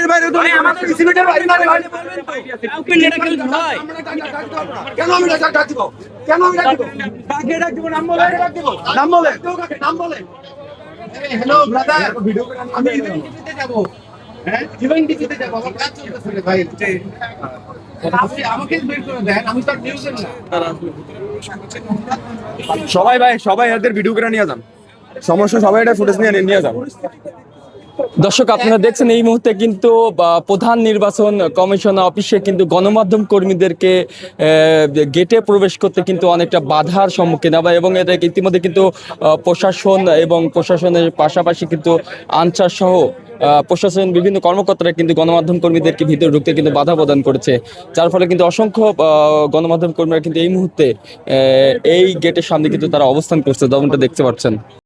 বাইরে তো আমাদের বাইরে না ভাই। কেন আমি ডাক দিব? কেন আমি ডাক দিব? ডাক দিব? নাম বলে ডাক দিব? নাম বলে নাম বলে হ্যালো ব্রাদার আমি যাব। হ্যাঁ? যাব। আমার কাজ চলতেছে ভাই। সবাই ভাই সবাই এদের ভিডিও করে নিয়ে যান। সমস্যা সবাই এটা ফুটেজ নিয়ে নিয়ে যান দর্শক, আপনারা দেখছেন এই মুহূর্তে কিন্তু প্রধান নির্বাচন কমিশন অফিসে কিন্তু গণমাধ্যম কর্মীদেরকে গেটে প্রবেশ করতে কিন্তু অনেকটা বাধার সম্মুখীন হবে এবং এটা ইতিমধ্যে কিন্তু প্রশাসন এবং প্রশাসনের পাশাপাশি কিন্তু আনসার সহ প্রশাসন বিভিন্ন কর্মকর্তারা কিন্তু গণমাধ্যম কর্মীদেরকে ভিতরে ঢুকতে কিন্তু বাধা প্রদান করেছে। যার ফলে কিন্তু অসংখ্য গণমাধ্যম কর্মীরা কিন্তু এই মুহূর্তে এই গেটের সামনে কিন্তু তারা অবস্থান করছে। যেমনটা দেখতে পাচ্ছেন।